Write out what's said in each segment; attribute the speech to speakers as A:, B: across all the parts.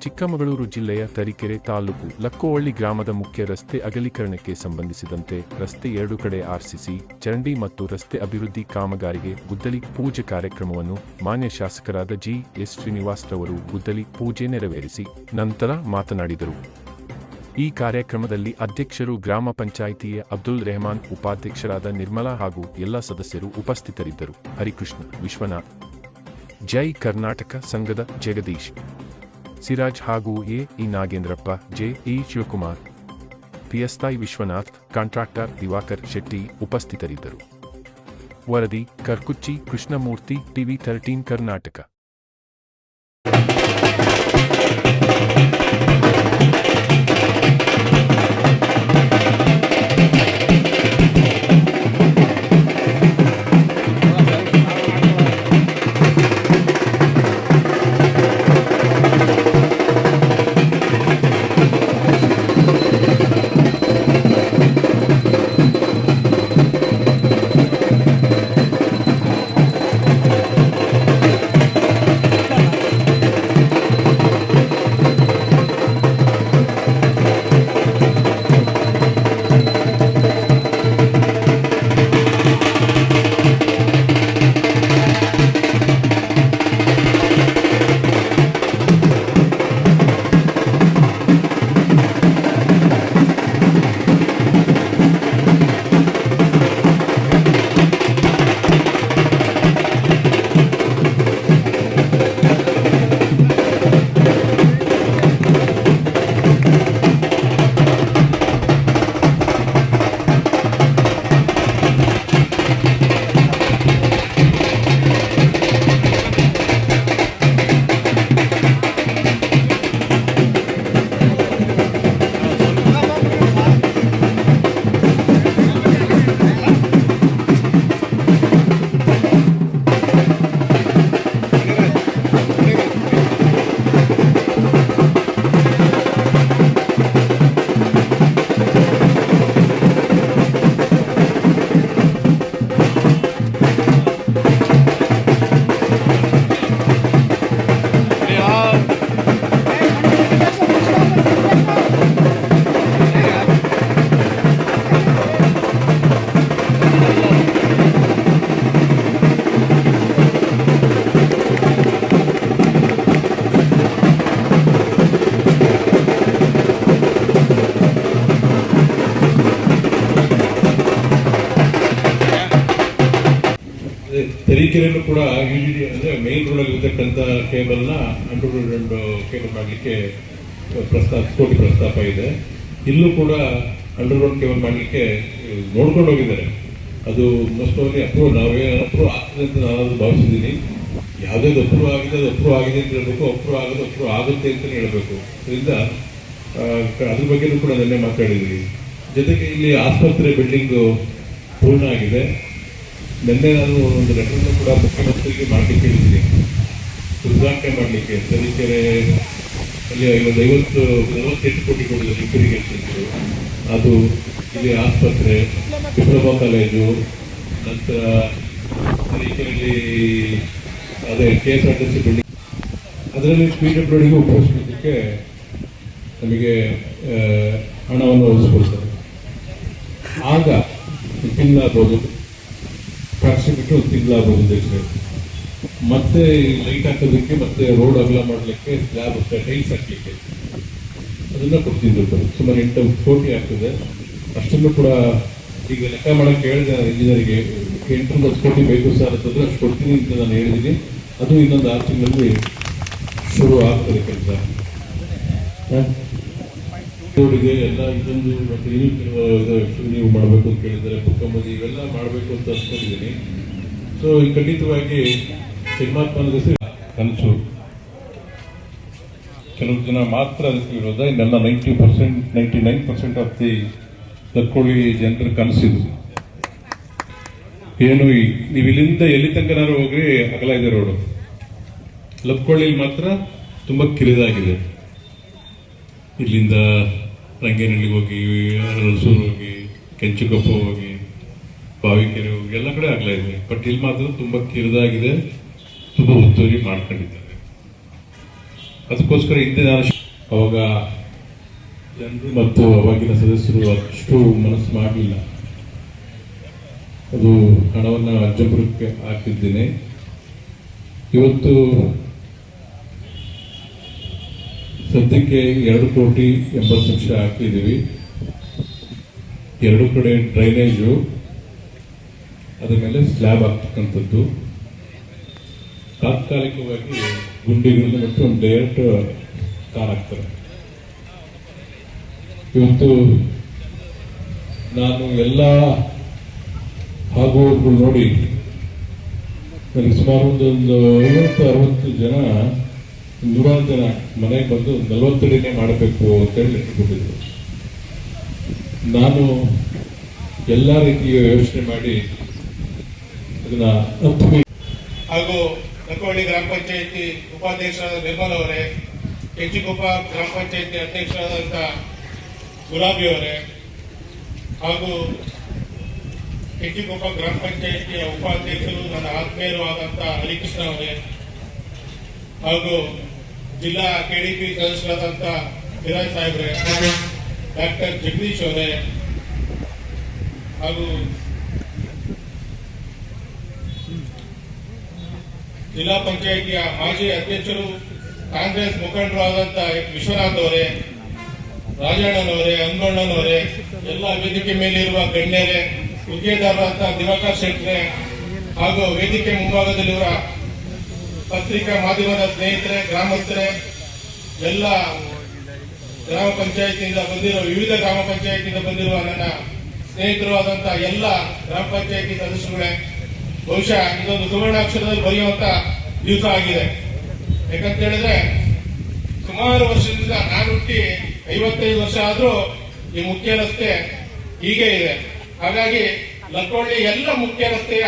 A: ಚಿಕ್ಕಮಗಳೂರು ಜಿಲ್ಲೆಯ ತರೀಕೆರೆ ತಾಲೂಕು ಲಕ್ಕೋಹಳ್ಳಿ ಗ್ರಾಮದ ಮುಖ್ಯ ರಸ್ತೆ ಅಗಲೀಕರಣಕ್ಕೆ ಸಂಬಂಧಿಸಿದಂತೆ ರಸ್ತೆ ಎರಡು ಕಡೆ ಆರ್ಸಿಸಿ, ಚರಂಡಿ ಮತ್ತು ರಸ್ತೆ ಅಭಿವೃದ್ಧಿ ಕಾಮಗಾರಿಗೆ ಗುದ್ದಲಿ ಪೂಜೆ ಕಾರ್ಯಕ್ರಮವನ್ನು ಮಾನ್ಯ ಶಾಸಕರಾದ ಜಿ. ಎಸ್. ಶ್ರೀನಿವಾಸ್ ರವರು ಗುದ್ದಲಿ ಪೂಜೆ ನೆರವೇರಿಸಿ ನಂತರ ಮಾತನಾಡಿದರು. ಈ ಕಾರ್ಯಕ್ರಮದಲ್ಲಿ ಅಧ್ಯಕ್ಷರು ಗ್ರಾಮ ಪಂಚಾಯಿತಿಯ ಅಬ್ದುಲ್ ರೆಹಮಾನ್, ಉಪಾಧ್ಯಕ್ಷರಾದ ನಿರ್ಮಲಾ ಹಾಗೂ ಎಲ್ಲ ಸದಸ್ಯರು ಉಪಸ್ಥಿತರಿದ್ದರು. ಹರಿಕೃಷ್ಣ ವಿಶ್ವನಾಥ್. ಜೈ ಕರ್ನಾಟಕ ಸಂಘದ ಜಗದೀಶ್. ಸಿರಾಜ್ ಹಾಗೂ A. E. Nagendrappa, J. E. Shivakumar PSI Vishwanath, contractor Diwakar Shetty ಉಪಸ್ಥಿತರಿದ್ದರು. ವರದಿ, ಕರ್ಕುಚ್ಚಿ, ಕೃಷ್ಣಮೂರ್ತಿ, ಟಿವಿ ಥರ್ಟೀನ್ ಕರ್ನಾಟಕ.
B: ತರೀಕೆರೆಯಲ್ಲೂ ಕೂಡ ಇಲ್ಲಿ ಅಂದರೆ ಮೇನ್ ರೋಡ್ ಅಲ್ಲಿ ಇರ್ತಕ್ಕಂಥ ಕೇಬಲ್ನ ಅಂಡರ್ ಕೇಬಲ್ ಮಾಡಲಿಕ್ಕೆ ಪ್ರಸ್ತಾಪ, ಕೋಟಿ ಪ್ರಸ್ತಾಪ ಇದೆ. ಇಲ್ಲೂ ಕೂಡ ಅಂಡರ್ಗ್ರೌಂಡ್ ಕೇಬಲ್ ಮಾಡಲಿಕ್ಕೆ ನೋಡ್ಕೊಂಡು ಹೋಗಿದ್ದಾರೆ. ಅದು ಮೋಸ್ಟ್ ಅಲ್ಲಿ ಅಪ್ರೂವ್ ನಾವೇ ಅಪ್ರೂವ್ ಆಗ್ತದೆ ಅಂತ ನಾನು ಭಾವಿಸಿದ್ದೀನಿ. ಯಾವುದೇ ಅಪ್ರೂವ್ ಆಗಿದೆ, ಅದು ಅಪ್ರೂವ್ ಆಗಿದೆ ಅಂತ ಹೇಳಬೇಕು ಅಪ್ರೂವ್ ಆಗೋದು ಅಪ್ರೂವ್ ಆಗುತ್ತೆ ಅಂತ ಹೇಳಬೇಕು. ಅದರಿಂದ ಅದ್ರ ಬಗ್ಗೆನೂ ಕೂಡ ನಿನ್ನೆ ಮಾತಾಡಿದ್ವಿ. ಜೊತೆಗೆ ಇಲ್ಲಿ ಆಸ್ಪತ್ರೆ ಬಿಲ್ಡಿಂಗು ಪೂರ್ಣ ಆಗಿದೆ. ನಿನ್ನೆ ನಾನು ಒಂದು ಲೆಟರನ್ನು ಕೂಡ ಮುಖ್ಯಮಂತ್ರಿಗೆ ಮಾಡಲಿಕ್ಕೆ ಹೇಳಿದ್ದೀನಿ ಉದ್ಘಾಟನೆ ಮಾಡಲಿಕ್ಕೆ. ತರೀಕೆರೆ ಅಲ್ಲಿ ಒಂದು ಐವತ್ತು, ನಲವತ್ತೆಂಟು ಕೋಟಿ ಕೊಡಿದ ರಿಪೇರಿಗೆ ಅದು ಇಲ್ಲಿ ಆಸ್ಪತ್ರೆ ಡಿಪ್ಲೊಮಾ ಕಾಲೇಜು, ನಂತರ ತರೀಕೆರೆಯಲ್ಲಿ ಅದೇ K S R T C building. ಅದರಲ್ಲಿ ಪಿ ಡಬ್ಲ್ಯೂಡಿಗೆ ಉಪಯೋಗಿಸಲಿಕ್ಕೆ ನಮಗೆ ಹಣವನ್ನು ಒದಗಿಸ್ಕೊಳ್ತಾರೆ ಆಗ ತಿಂಗಳಾಗ್ಬೋದು ಬಿಟ್ಟು ತಿಂಗಳಾಗ್ಬೋದು ಅಧ್ಯಕ್ಷರೇ ಮತ್ತೆ ಲೈಟ್ ಹಾಕೋದಕ್ಕೆ ಮತ್ತೆ ರೋಡ್ ಅಗಲ ಮಾಡಲಿಕ್ಕೆ ಸ್ಲ್ಯಾಬ್ ಟೈಲ್ಸ್ ಹಾಕಲಿಕ್ಕೆ. ಅದನ್ನ ಕೊಡ್ತಿದ್ರು ಸುಮಾರು ಎಂಟು ಕೋಟಿ ಆಗ್ತದೆ. ಅಷ್ಟನ್ನು ಕೂಡ ಈಗ ಲೆಕ್ಕ ಮಾಡಕ್ಕೆ ಹೇಳಿದೆ ಇಂಜಿನಿಯರಿಗೆ ಎಂಟರಿಂದ ಹತ್ತು ಕೋಟಿ ಬೇಕು ಸರ್ ಅಂತಂದ್ರೆ ಅಷ್ಟು ಕೊಡ್ತೀನಿ ಅಂತ ನಾನು ಹೇಳಿದ್ದೀನಿ. ಅದು ಇನ್ನೊಂದು ಆರು ತಿಂಗಳಲ್ಲಿ ಶುರು ಆಗ್ತದೆ ಕೆಲಸ. ರೋಡಿಗೆ ಎಲ್ಲ ಇದೊಂದು ಕೆಲವು ನೀವು ಮಾಡಬೇಕು ಅಂತ ಕೇಳಿದ್ದಾರೆ ಬುಕ್ಕಂಬದಿ ಇವೆಲ್ಲ ಮಾಡಬೇಕು ಅಂತ ಅನ್ಕೊಂಡಿದ್ದೀನಿ ಸೊ ಖಂಡಿತವಾಗಿ ಸಿನಿಮಾತ್ಮನ ಕನಸು. ಕೆಲವು ಜನ ಮಾತ್ರ ಅದಕ್ಕೆ ಇರೋದ ಇನ್ನೆಲ್ಲ ninety percent ninety nine percent of the ತಕ್ಕೊಳ್ಳಿ ಜನರ ಕನಸಿದ್ರು ಏನು ಈ- ನೀವು ಇಲ್ಲಿಂದ ಎಲ್ಲಿ ತನಕನಾರು ಹೋಗಿ ಅಗಲ ಇದೆ ರೋಡು. ಲಪ್ಕೊಳ್ಳಿ ಮಾತ್ರ ತುಂಬಾ ಕಿರಿದಾಗಿದೆ. ಇಲ್ಲಿಂದ ರಂಗೇನಹಳ್ಳಿಗೆ ಹೋಗಿ ಅರಸೂರು ಹೋಗಿ, ಕೆಂಚುಕೊಪ್ಪ ಹೋಗಿ, ಬಾವಿಕೆರೆ ಹೋಗಿ, ಎಲ್ಲ ಕಡೆ ಆಗ್ಲಾ ಇದೆ. ಬಟ್ ಇಲ್ಲಿ ಮಾತ್ರ ತುಂಬಾ ಕಿರಿದಾಗಿದೆ, ತುಂಬಾ ಒತ್ತುವರಿ ಮಾಡ್ಕೊಂಡಿದ್ದಾರೆ. ಅದಕ್ಕೋಸ್ಕರ ಹಿಂದೆ ನಾನು ಅವಾಗ ಜನರು ಮತ್ತು ಅವಾಗಿನ ಸದಸ್ಯರು ಅಷ್ಟು ಮನಸ್ಸು ಮಾಡಲಿಲ್ಲ. ಅದು ಹಣವನ್ನು ಅಜ್ಜಪುರಕ್ಕೆ ಹಾಕಿದ್ದೇನೆ. ಇವತ್ತು ಸದ್ಯಕ್ಕೆ ಎರಡು ಕೋಟಿ ಎಂಬತ್ತು ಲಕ್ಷ ಹಾಕಿದ್ದೀವಿ. ಎರಡು ಕಡೆ ಡ್ರೈನೇಜು, ಅದ್ರ ಮೇಲೆ ಸ್ಲ್ಯಾಬ್ ಆಗ್ತಕ್ಕಂಥದ್ದು. ತಾತ್ಕಾಲಿಕವಾಗಿ ಗುಂಡಿಗಳನ್ನು ಮತ್ತು ಒಂದು ಡೈರೆಕ್ಟ್ ಕಾರ್ ಹಾಕ್ತಾರೆ. ಇವತ್ತು ನಾನು ಎಲ್ಲ ಆಗುವವರು ನೋಡಿ, ನನಗೆ ಸುಮಾರು ಒಂದು ಐವತ್ತು ಅರವತ್ತು ಜನ ನೂರಾರು ಜನ ಮನೆಗೆ ಬಂದು ನಲವತ್ತಡಿನೇ ಮಾಡಬೇಕು ಅಂತೇಳಿ ಲೆಟರ್ ಕೊಟ್ಟಿದ್ರು ನಾನು ಎಲ್ಲ ರೀತಿಯ ಯೋಚನೆ ಮಾಡಿ ಅದನ್ನ
C: ಹಾಗೂ ಲಕ್ಕವಳ್ಳಿ ಗ್ರಾಮ ಪಂಚಾಯತಿ ಉಪಾಧ್ಯಕ್ಷರಾದ ನಿರ್ಮಲ್ ಅವರೇ ಹೆಚ್ಚಿಕೊಪ್ಪ ಗ್ರಾಮ ಪಂಚಾಯತಿ ಅಧ್ಯಕ್ಷರಾದಂಥ ಗುಲಾಬಿ ಅವರೇ, ಹಾಗೂ ಹೆಚ್ಚಿಕೊಪ್ಪ ಗ್ರಾಮ ಪಂಚಾಯತಿಯ ಉಪಾಧ್ಯಕ್ಷರು ನನ್ನ ಆತ್ಮೀಯರು ಆದಂಥ ಹರಿಕೃಷ್ಣ ಅವರೇ, ಹಾಗೂ ಜಿಲ್ಲಾ ಕೆಡಿಪಿ ಸದಸ್ಯರಾದಂಥ ವಿರಾಜ್ ಸಾಹೇಬ್ರೆ, ಡಾಕ್ಟರ್ ಜಗದೀಶ್ ಅವರೇ, ಹಾಗೂ ಜಿಲ್ಲಾ ಪಂಚಾಯಿತಿಯ ಮಾಜಿ ಅಧ್ಯಕ್ಷರು, ಕಾಂಗ್ರೆಸ್ ಮುಖಂಡರು ಆದಂತ ವಿಶ್ವನಾಥ್ ಅವರೇ, ರಾಜಣ್ಣನವರೇ ಅಂಗಣ್ಣನವರೇ ಎಲ್ಲ ವೇದಿಕೆ ಮೇಲಿರುವ ಗಣ್ಯರೇ ಗುತ್ತಿಗೆದಾರರಾದ ದಿವಾಕರ್ ಶೆಟ್ಟ್ರೆ ಹಾಗೂ ವೇದಿಕೆ ಮುಂಭಾಗದಲ್ಲಿರುವ ಪತ್ರಿಕಾ ಮಾಧ್ಯಮದ ಸ್ನೇಹಿತರೆ, ಗ್ರಾಮಸ್ಥರೇ, ಎಲ್ಲ ಗ್ರಾಮ ಪಂಚಾಯತಿಯಿಂದ ಬಂದಿರುವ, ವಿವಿಧ ಗ್ರಾಮ ಪಂಚಾಯತಿಯಿಂದ ಬಂದಿರುವ ನನ್ನ ಸ್ನೇಹಿತರು ಆದಂತಹ ಎಲ್ಲ ಗ್ರಾಮ ಪಂಚಾಯತಿ ಸದಸ್ಯರುಗಳೇ, ಬಹುಶಃ ಇದೊಂದು ಸುವರ್ಣಾಕ್ಷರದಲ್ಲಿ ಬರೆಯುವಂತ ದಿವಸ ಆಗಿದೆ. ಯಾಕಂತ ಹೇಳಿದ್ರೆ, ಸುಮಾರು ವರ್ಷದಿಂದ ನಾನು ಹುಟ್ಟಿ ಐವತ್ತೈದು ವರ್ಷ ಆದರೂ ಈ ಮುಖ್ಯ ರಸ್ತೆ ಹೀಗೆ ಇದೆ. ಹಾಗಾಗಿ ಲಕ್ಕೋಳ್ಳಿ ಎಲ್ಲ ಮುಖ್ಯ ರಸ್ತೆಯ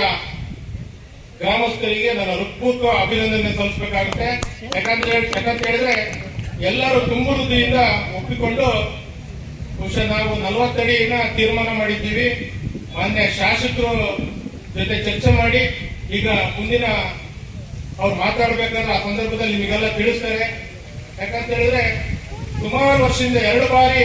C: ಗ್ರಾಮಸ್ಥರಿಗೆ ನನ್ನ ಹೃತ್ಪೂರ್ವ ಅಭಿನಂದನೆ ಸಲ್ಲಿಸಬೇಕಾಗುತ್ತೆ. ಯಾಕಂದ್ರೆ ಯಾಕಂತ ಹೇಳಿದ್ರೆ, ಎಲ್ಲರೂ ತುಂಬ ಒಪ್ಪಿಕೊಂಡು ಬಹುಶಃ ನಾವು ನಲವತ್ತಡಿನ ತೀರ್ಮಾನ ಮಾಡಿದ್ದೀವಿ. ಮಾನ್ಯ ಶಾಸಕರು ಜೊತೆ ಚರ್ಚೆ ಮಾಡಿ, ಈಗ ಮುಂದಿನ ಅವ್ರು ಮಾತಾಡ್ಬೇಕಾದ್ರೆ ಆ ಸಂದರ್ಭದಲ್ಲಿ ನಿಮಗೆಲ್ಲ ತಿಳಿಸ್ತಾರೆ. ಯಾಕಂತ ಹೇಳಿದ್ರೆ, ಸುಮಾರು ವರ್ಷದಿಂದ ಎರಡು ಬಾರಿ